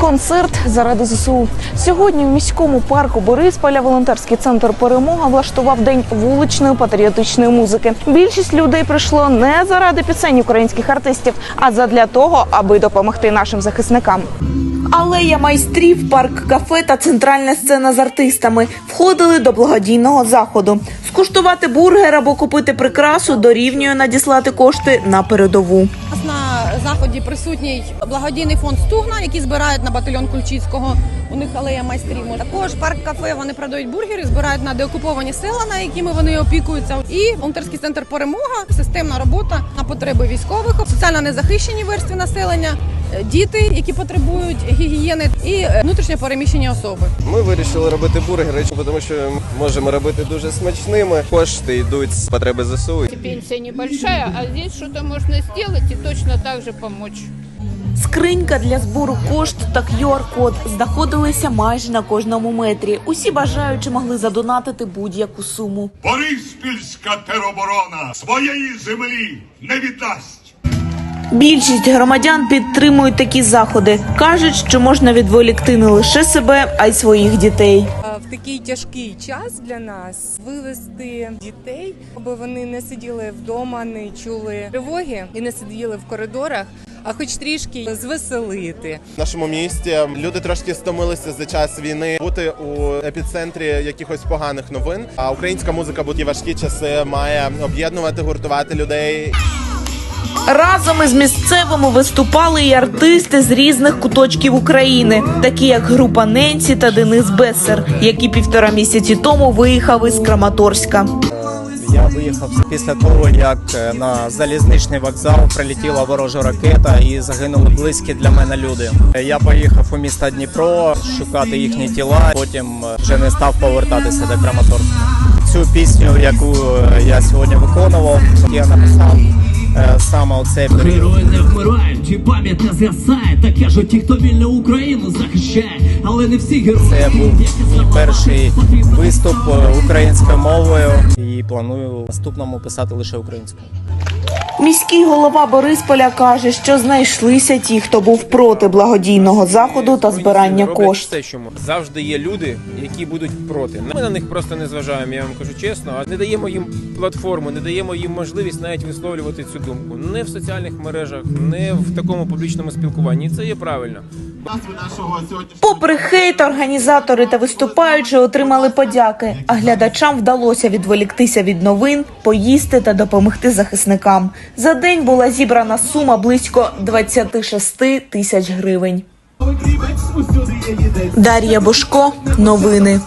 Концерт заради ЗСУ. Сьогодні в міському парку Борисполя волонтерський центр Перемога влаштував день вуличної патріотичної музики. Більшість людей прийшло не заради пісень українських артистів, а задля того, аби допомогти нашим захисникам. Алея майстрів, парк кафе та центральна сцена з артистами входили до благодійного заходу. Скуштувати бургер або купити прикрасу дорівнює надіслати кошти на передову. Заході присутній благодійний фонд Стугна, який збирають на батальйон Кульчицького. У них алея майстрів. Також парк кафе вони продають бургери, збирають на деокуповані села, на якими вони опікуються. І волонтерський центр перемога, системна робота на потреби військових, соціально незахищені верстви населення, е, діти, які потребують гігієни, і е, внутрішньо переміщені особи. Ми вирішили робити бургери, тому що можемо робити дуже смачними. Кошти йдуть з потреби ЗСУ. Пенсия небольшая, а здесь что-то можно сделать и точно так же помочь. Скринька для збору коштів та QR-код знаходилися майже на кожному метрі. Усі бажаючі могли задонатити будь-яку суму. Бориспільська тероборона своєї землі не віддасть. Більшість громадян підтримують такі заходи. кажуть, що можна відволікти не лише себе, а й своїх дітей. Такий тяжкий час для нас вивести дітей, аби вони не сиділи вдома, не чули тривоги і не сиділи в коридорах, а хоч трішки звеселити. В нашому місті люди трошки стомилися за час війни бути у епіцентрі якихось поганих новин. А українська музика будь важкі часи має об'єднувати, гуртувати людей. Разом із місцевими виступали і артисти з різних куточків України, такі як група Ненсі та Денис Бесер, які півтора місяці тому виїхав із Краматорська. Я виїхав після того, як е, на залізничний вокзал прилетіла ворожа ракета і загинули близькі для мене люди. Е, Я поїхав у місто Дніпро шукати їхні тіла. Потім е, вже не став повертатися до Краматорська. Цю пісню, яку я сьогодні виконував, я написав саме у цей період. Герої не вмирають, і пам'ять не згасає. Таке ж ті, хто вільно Україну захищає, але не всі герої. Це був мій перший виступ е, українською мовою і планую наступному писати лише українською. Міський голова Борисполя каже, що знайшлися ті, хто був проти благодійного заходу та збирання коштів. все, що завжди є люди, які будуть проти. Ми на них просто не зважаємо. Я вам кажу чесно, а не даємо їм платформу, не даємо їм можливість навіть висловлювати цю думку. Не в соціальних мережах, не в такому публічному спілкуванні. І Це є правильно. Попри хейт, організатори та виступаючі отримали подяки, а глядачам вдалося відволіктися від новин, поїсти та допомогти захисникам. За день була зібрана сума близько 26 тисяч гривень. Дар'я Бошко, новини.